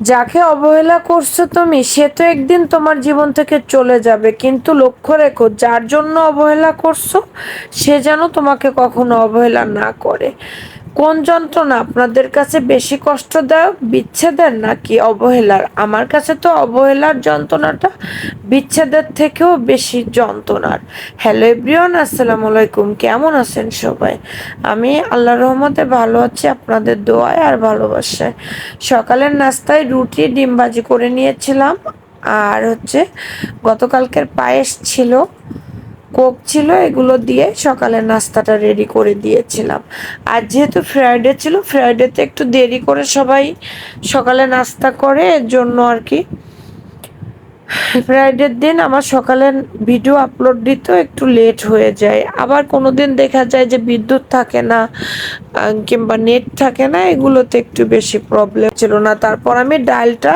যাকে অবহেলা করছ তুমি, সে তো একদিন তোমার জীবন থেকে চলে যাবে। কিন্তু লক্ষ্য রেখো, যার জন্য অবহেলা করছ, সে যেন তোমাকে কখনো অবহেলা না করে। কোন যন্ত্রণা আপনাদের কাছে বেশি কষ্ট কষ্টদায়ক, বিচ্ছেদের নাকি অবহেলার? আমার কাছে তো অবহেলার যন্ত্রণাটা বিচ্ছেদের থেকেও বেশি যন্ত্রণার। হ্যালো এভরিওয়ান আসসালামু আলাইকুম। কেমন আছেন সবাই? আমি আল্লাহ রহমতে ভালো আছি, আপনাদের দোয়ায় আর ভালোবাসায়। সকালের নাস্তায় রুটি ডিম ভাজি করে নিয়েছিলাম। আর হচ্ছে গতকালকের পায়েস ছিল। কোক ছিল, এগুলো দিয়ে সকালে নাস্তাটা রেডি করে দিয়েছিলাম। আর যেহেতু ফ্রাইডে ছিল ফ্রাইডেতে একটু দেরি করে সবাই সকালে নাস্তা করে, এর জন্য আর কি ফ্রাইডের দিন আমার সকালে ভিডিও আপলোড দিতেও একটু লেট হয়ে যায়। আবার কোনো দিন দেখা যায় যে বিদ্যুৎ থাকে না কিংবা নেট থাকে না, এগুলোতে একটু বেশি প্রবলেম ছিল না। তারপর আমি ডালটা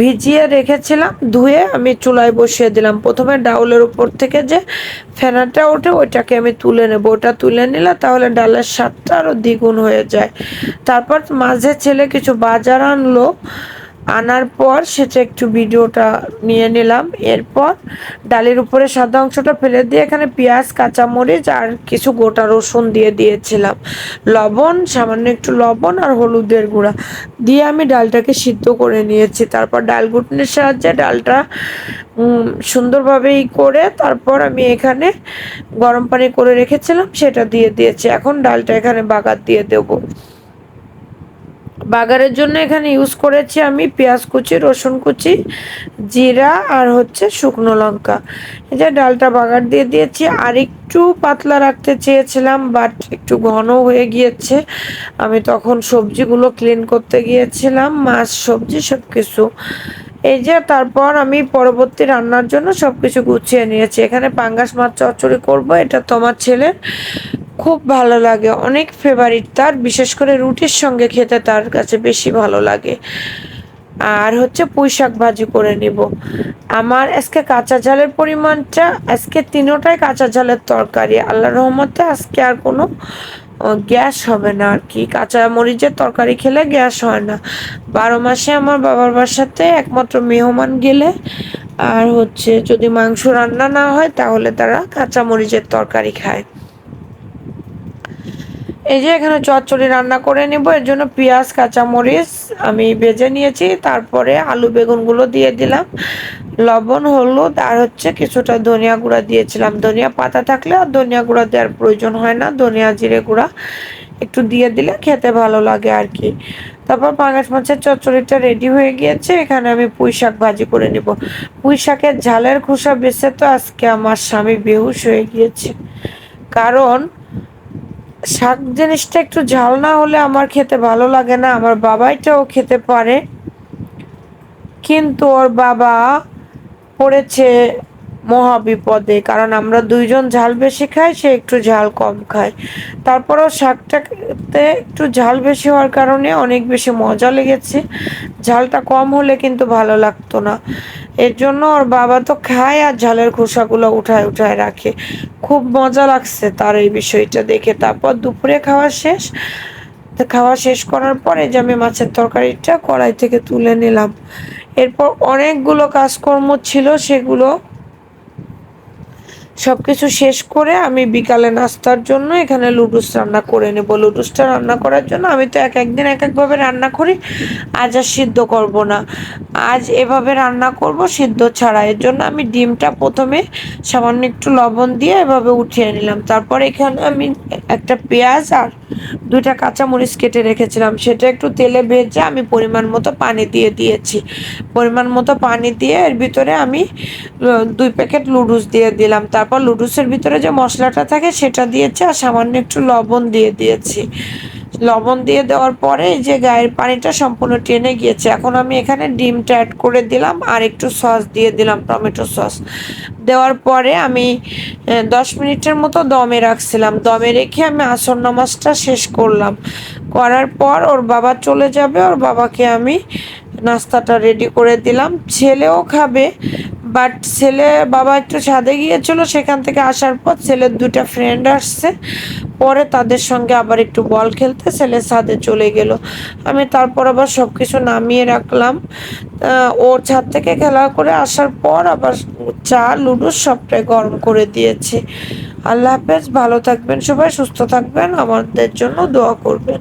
ভিজিয়ে রেখেছিলাম, ধুয়ে আমি চুলায় বসিয়ে দিলাম। প্রথমে ডাউলের উপর থেকে যে ফেনাটা ওঠে, ওইটাকে আমি তুলে নেব। ওটা তুলে নিলে তাহলে ডালের স্বাদটা আরও দ্বিগুণ হয়ে যায়। তারপর মাঝে ছেলে কিছু বাজার আনলো আনার পর সেটা একটু ভিডিওটা নিয়ে নিলাম। এরপর ডালের উপরে সাদা অংশটা ফেলে দিয়ে এখানে পেঁয়াজ, কাঁচামরিচ আর কিছু গোটা রসুন দিয়ে দিয়েছিলাম। লবণ, সামান্য একটু লবণ আর হলুদের গুঁড়া দিয়ে আমি ডালটাকে সিদ্ধ করে নিয়েছি। তারপর ডাল ঘুটনির সাহায্যে ডালটা সুন্দরভাবেই করে তারপর আমি এখানে গরম পানি করে রেখেছিলাম, সেটা দিয়ে দিয়েছি। এখন ডালটা এখানে বাগার দিয়ে দেবো। বাগারের জন্য এখানে ইউজ করেছি আমি পেঁয়াজ কুচি, রসুন কুচি, জিরা আর হচ্ছে শুকনো লঙ্কা। এই যে ডালটা বাগার দিয়ে দিয়েছি। আর একটু পাতলা রাখতে চেয়েছিলাম বাট একটু ঘন হয়ে গিয়েছে। আমি তখন সবজিগুলো ক্লিন করতে গিয়েছিলাম, মাছ, সবজি সব কিছু এই যে তারপর আমি পরবর্তী রান্নার জন্য সবকিছু গুছিয়ে নিয়েছি। এখানে পাঙ্গাস মাছ চচ্চড়ি করব, এটা তোমার ছেলের। খুব ভালো লাগে। অনেক ফেভারিট তার, বিশেষ করে রুটির সঙ্গে খেতে তার কাছে বেশি ভালো লাগে। আর হচ্ছে পুঁই শাক ভাজি করে নিব। আমার আজকে কাঁচা ঝালের পরিমাণটা, আজকে তিনোটাই কাঁচা ঝালের তরকারি। আল্লাহ রহমতে আজকে আর কোনো গ্যাস হবে না আর কি। কাঁচা মরিচের তরকারি খেলে গ্যাস হয় না। বারো মাসে আমার বাবার বাসাতে একমাত্র মেহমান গেলে, আর হচ্ছে যদি মাংস রান্না না হয় তাহলে তারা কাঁচা মরিচের তরকারি খায়। এই যে এখানে চচ্চড়ি রান্না করে নেব, এর জন্য পেঁয়াজ, কাঁচামরিচ আমি ভেজে নিয়েছি, তারপরে আলু বেগুনগুলো দিয়ে দিলাম, লবণ, হলুদ, আর হচ্ছে কিছুটা ধনিয়া গুঁড়া দিয়েছিলাম। ধনিয়া পাতা থাকলে আর ধনিয়া গুঁড়া দেওয়ার প্রয়োজন হয় না, ধনিয়া জিরে গুঁড়া একটু দিয়ে দিলে খেতে ভালো লাগে আর কি। তারপর পাঙাশ মাছের চচ্চড়িটা রেডি হয়ে গিয়েছে, এখানে আমি পুঁই শাক ভাজি করে নিব। পুঁই শাকের ঝালের খোসা বেছে তো আজকে আমার স্বামী বেহুশ হয়ে গিয়েছে। কারণ শাক জিনিসটা একটু ঝাল না হলে আমার খেতে ভালো লাগে না, আমার বাবাইটাও খেতে পারে। কিন্তু ওর বাবা পড়েছে মহা বিপদে কারণ আমরা দুইজন ঝাল বেশি খাই, সে একটু ঝাল কম খায়। তারপরও শাকটাতে একটু ঝাল বেশি হওয়ার কারণে অনেক বেশি মজা লেগেছে। ঝালটা কম হলে কিন্তু ভালো লাগতো না। এর জন্য ওর বাবা তো খায় আর ঝালের খোসাগুলো উঠায় উঠায় রাখে। খুব মজা লাগছে তার এই বিষয়টা দেখে। তারপর দুপুরে খাওয়া শেষ। খাওয়া শেষ করার পরে যে আমি মাছের তরকারিটা কড়াই থেকে তুলে নিলাম। এরপর অনেকগুলো কাজকর্ম ছিল সেগুলো সবকিছু শেষ করে আমি বিকালে নাস্তার জন্য এখানে লুডুস রান্না করে নেব। লুডুসটা রান্না করার জন্য আমি তো এক একদিন এক একভাবে রান্না করি, আজ আর সিদ্ধ করব না। আজ এভাবে রান্না করব সিদ্ধ ছাড়া। এর জন্য আমি ডিমটা প্রথমে সামান্য একটু লবণ দিয়ে এভাবে উঠিয়ে নিলাম। তারপর এখানে আমি একটা পেঁয়াজ আর দুইটা কাঁচামরিচ কেটে রেখেছিলাম। সেটা একটু তেলে ভেজে আমি পরিমাণ মতো পানি দিয়ে দিয়েছি। পরিমাণ মতো পানি দিয়ে এর ভিতরে আমি দুই প্যাকেট লুডুস দিয়ে দিলাম। তারপর লুডুসের ভিতরে যে মশলাটা থাকে সেটা দিয়েছি আর সামান্য একটু লবণ দিয়ে দিয়েছি। লবণ দিয়ে দেওয়ার পরে যে গায়ের পানিটা সম্পূর্ণ টেনে গিয়েছে। এখন আমি এখানে ডিমটা অ্যাড করে দিলাম আর একটু সস দিয়ে দিলাম, টমেটো সস। দেওয়ার পরে আমি দশ মিনিটের মতো দমে রাখছিলাম। দমে রেখে আমি আসর নামাজটা শেষ করলাম। করার পর ওর বাবা চলে যাবে, ওর বাবাকে আমি নাস্তাটা রেডি করে দিলাম। ছেলেও খাবে বাট ছেলে বাবা একটু ছাদে গিয়েছিল, সেখান থেকে আসার পর ছেলের দুটা ফ্রেন্ড আসছে। পরে তাদের সঙ্গে আবার একটু বল খেলতে ছেলে ছাদে চলে গেল। আমি তারপর আবার সব কিছু নামিয়ে রাখলাম। ওর ছাদ থেকে খেলা করে আসার পর আবার চা, লুডো সবটাই গরম করে দিয়েছি। আল্লাহ হাফেজ, ভালো থাকবেন সবাই, সুস্থ থাকবেন। আমাদের জন্য দোয়া করবেন।